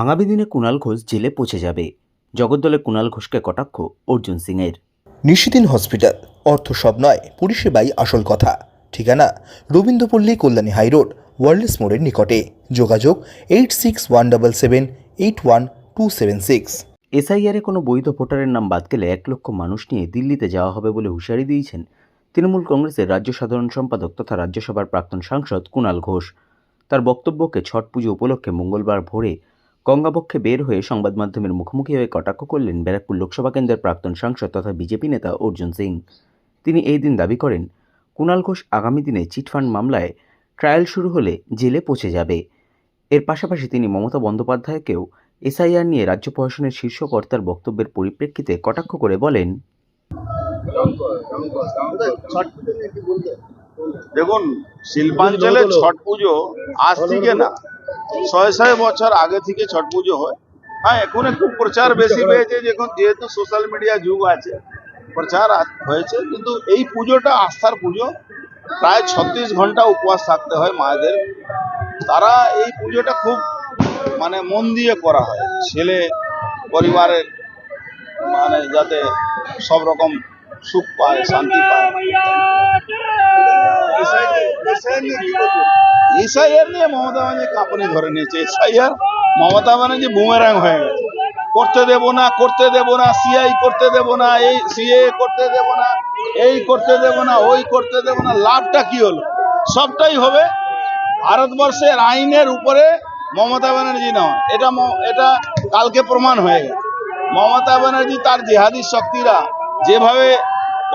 আগামী দিনে কুণাল ঘোষ জেলে পৌঁছে যাবে। জগদ্দলে কুণাল ঘোষকে কটাক্ষ অর্জুন সিংয়ের। নিশিদিন হসপিটাল অর্থ সব নয় পরিষেবাই আসল কথা। ঠিকানা রবীন্দ্রপল্লী কল্যাণী হাইরোড ওয়ার্ল্ডস মোড়ের নিকটে। যোগাযোগ eight six one double seven eight one two seven six. এসআইআরে কোনো বৈধ ভোটারের নাম বাদ গেলে এক লক্ষ মানুষ নিয়ে দিল্লিতে যাওয়া হবে বলে হুঁশিয়ারি দিয়েছেন তৃণমূল কংগ্রেসের রাজ্য সাধারণ সম্পাদক তথা রাজ্যসভার প্রাক্তন সাংসদ কুণাল ঘোষ। তার বক্তব্যকে ছট পুজো উপলক্ষে মঙ্গলবার ভোরে গঙ্গাবক্ষে বের হয়ে সংবাদ মাধ্যমের মুখোমুখি হয়ে কটাক্ষ করলেন ব্যারাকপুর লোকসভা কেন্দ্রের প্রাক্তন সাংসদ তথা বিজেপি নেতা অর্জুন সিং। তিনি এই দিন দাবি করেন কুণাল ঘোষ আগামী দিনে চিটফান্ড মামলায় ট্রায়াল শুরু হলে জেলে পৌঁছে যাবে। এর পাশাপাশি তিনি মমতা বন্দ্যোপাধ্যায়কেও এসআইআর নিয়ে রাজ্য প্রশাসনের শীর্ষ কর্তার বক্তব্যের পরিপ্রেক্ষিতে কটাক্ষ করে বলেন, দেখুন, শিল্পাঞ্চলে ছট পুজো আজ থেকে না। ছয় ছয় বছর আগে থেকে ছট পুজো হয়। হ্যাঁ এখন একটু প্রচার বেশি পেয়েছে যখন যেহেতু সোশ্যাল মিডিয়া যুগ আছে, প্রচার হয়েছে, কিন্তু এই পুজোটা আস্থার পুজো। প্রায় ছত্রিশ ঘণ্টা উপবাস থাকতে হয় মায়েদের। তারা এই পুজোটা খুব মানে মন দিয়ে করা হয়। ছেলে পরিবারের মানে যাতে সব রকম সুখ পায়, শান্তি পায়। এসআইআর নিয়ে মমতা ব্যানার্জি কাঁপুনি ধরে নিয়েছে। এসআইআর মমতা ব্যানার্জি বুমেরাং হয়ে গেছে। করতে দেব না, করতে দেব না সিআই করতে দেব না, এই সিএ করতে দেব না, এই করতে দেব না, ওই করতে দেব না, লাভটা কি হলো? সবটাই হবে ভারতবর্ষের আইনের উপরে মমতা ব্যানার্জি নয় এটা এটা কালকে প্রমাণ হয়ে গেছে। মমতা ব্যানার্জি তার জেহাদি শক্তিরা যেভাবে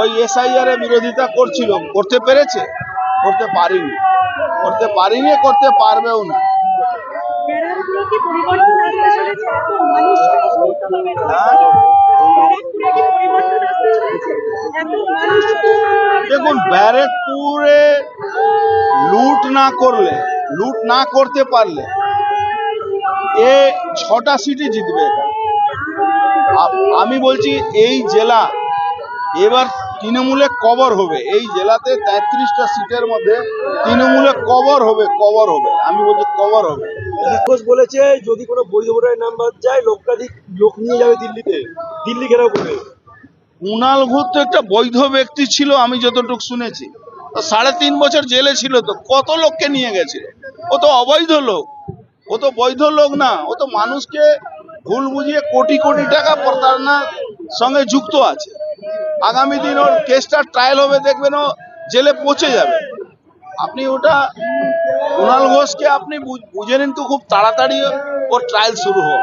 ওই এসআইআর বিরোধিতা করছিল, করতে পেরেছে, করতে পারিনি। করতে পারিনি করতে পারবেও না। হ্যাঁ? দেখুন ব্যারেকপুরে লুট না করলে লুট না করতে পারলে এ ছটা সিটি জিতবে আমি বলছি এই জেলা এবার তৃণমূলে কবর হবে। এই জেলাতে তেত্রিশটা সিটের মধ্যে তৃণমূলে কবর হবে কবর হবে। আমি বলছি কবর হবে। ঘোষ বলেছে যদি কোনো বৈধ ভোটারের নাম বাদ যায় লক্ষাধিক লোক নিয়ে যাবে দিল্লিতে। দিল্লি ঘেরাও করবে কুণাল ঘোষ তো একটা বৈধ ব্যক্তি ছিল আমি যতটুকু শুনেছি। সাড়ে তিন বছর জেলে ছিল তো কত লোককে নিয়ে গেছিল ও তো অবৈধ লোক। ও তো বৈধ লোক না ও তো মানুষকে ভুল বুঝিয়ে কোটি কোটি টাকা প্রতারণার সঙ্গে যুক্ত আছে। আগামী দিন ওর কেসটা ট্রায়াল হবে, দেখবেন ও জেলে পৌঁছে যাবে। আপনি ওটা কুণাল ঘোষকে আপনি বুঝে নিন তো খুব তাড়াতাড়ি ওর ট্রায়াল শুরু হোক।